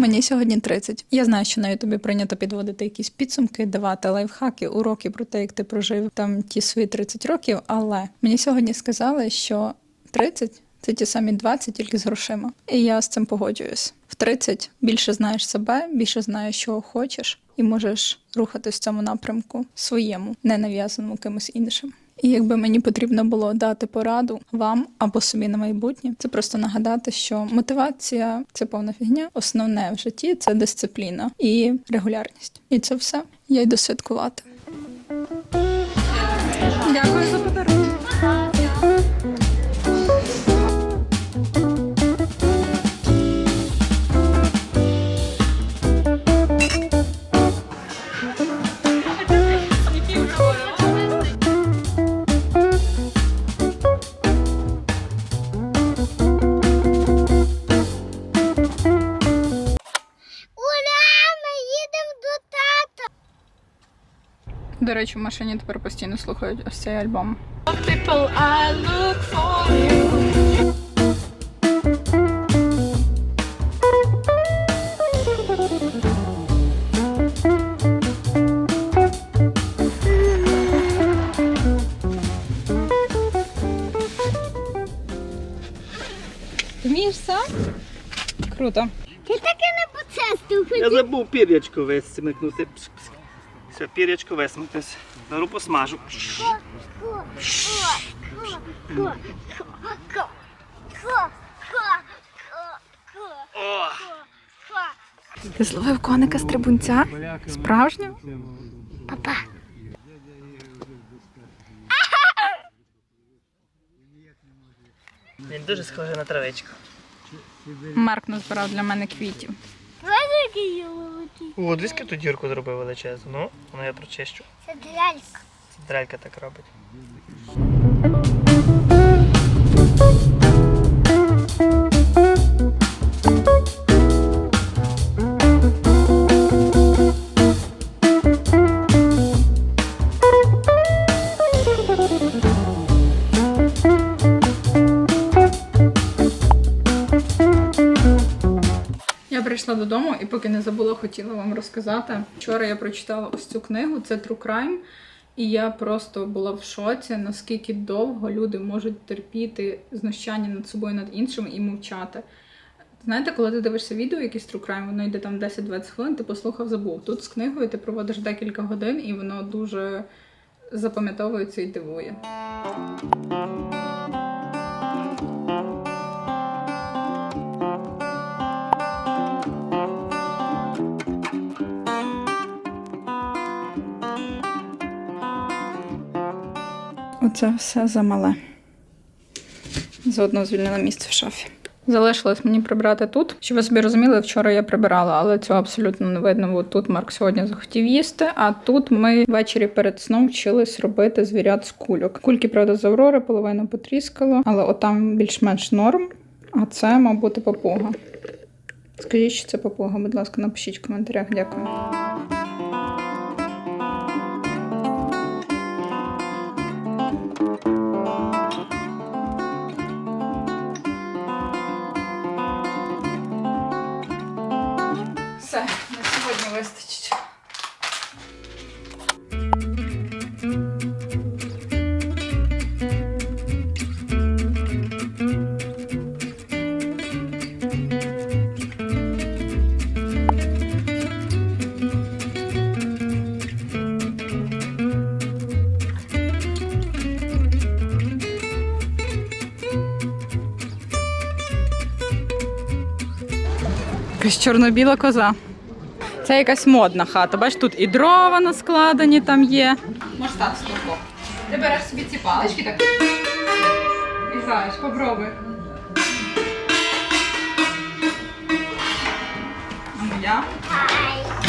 Мені сьогодні 30. Я знаю, що на Ютубі прийнято підводити якісь підсумки, давати лайфхаки, уроки про те, як ти прожив там ті свої 30 років. Але мені сьогодні сказали, що 30 – це ті самі 20, тільки з грошима. І я з цим погоджуюсь. В 30 більше знаєш себе, більше знаєш, чого хочеш, і можеш рухатись в цьому напрямку своєму, не нав'язаному кимось іншим. І якби мені потрібно було дати пораду вам або собі на майбутнє, це просто нагадати, що мотивація це повна фігня. Основне в житті це дисципліна і регулярність. І це все. Я йду святкувати. До речі, в машині тепер постійно слухають ось цей альбом. Вмієш сам? Круто. Ти таки не поцестив. Я забув пір'ячко висмикнути. Пс, пс. Все, пір'ячко висмикнусь. Беру посмажу. О! Ти зловив коника стрибунця? Справжнього? Папа. Він дуже схожий на травичку. Марк назбирав для мене квітів. Великий йоловий. О, дивись, ту дірку зробив величезну. Ну, воно я прочищу. Це дрелька. Це дралька так робить. Я прийшла додому і поки не забула, хотіла вам розказати. Вчора я прочитала ось цю книгу, це True Crime. І я просто була в шоці, наскільки довго люди можуть терпіти знущання над собою, над іншими і мовчати. Знаєте, коли ти дивишся відео, якийсь True Crime, воно йде там 10-20 хвилин, ти послухав, забув. Тут з книгою ти проводиш декілька годин, і воно дуже запам'ятовується і дивує. Оце все замале. Заодно звільнила місце в шафі. Залишилось мені прибрати тут. Щоб ви собі розуміли, вчора я прибирала, але цього абсолютно не видно. Бо тут Марк сьогодні захотів їсти. А тут ми ввечері перед сном вчились робити звірят з кульок. Кульки, правда, з Аврори, половину потріскало, але отам більш-менш норм. А це, мав бути папуга. Скажіть, що це папуга, будь ласка, напишіть в коментарях. Дякую. Якась чорно-біла коза. Це якась модна хата. Бач, тут і дрова наскладені там є. Може стати стовпо. Ти береш собі ці палички так. І знаєш, попробуй. А ну